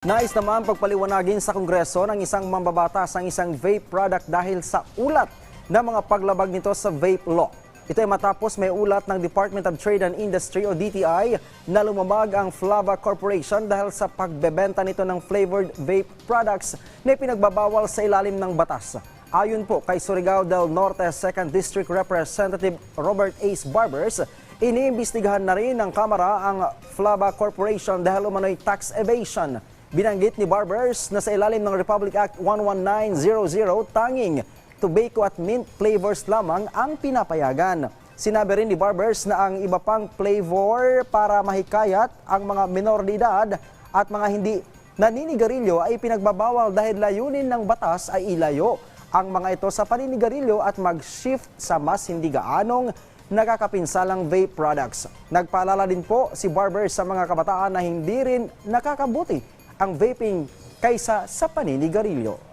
Nais naman pagpaliwanagin sa Kongreso ng isang mambabatas ang isang vape product dahil sa ulat ng mga paglabag nito sa vape law. Ito ay matapos may ulat ng Department of Trade and Industry o DTI na lumamag ang Flava Corporation dahil sa pagbebenta nito ng flavored vape products na pinagbabawal sa ilalim ng batas. Ayon po kay Surigao del Norte 2nd District Representative Robert Ace Barbers, iniimbestigahan na rin ng Kamara ang Flava Corporation dahil umano'y tax evasion. Binanggit ni Barbers na sa ilalim ng Republic Act 11900 tanging tobacco at mint flavors lamang ang pinapayagan. Sinabi rin ni Barbers na ang iba pang flavor para mahikayat ang mga minor de edad at mga hindi naninigarilyo ay pinagbabawal dahil layunin ng batas ay ilayo ang mga ito sa paninigarilyo at mag-shift sa mas hindi gaanong nakakapinsalang vape products. Nagpaalala din po si Barbers sa mga kabataan na hindi rin nakakabuti ang vaping kaysa sa paninigarilyo.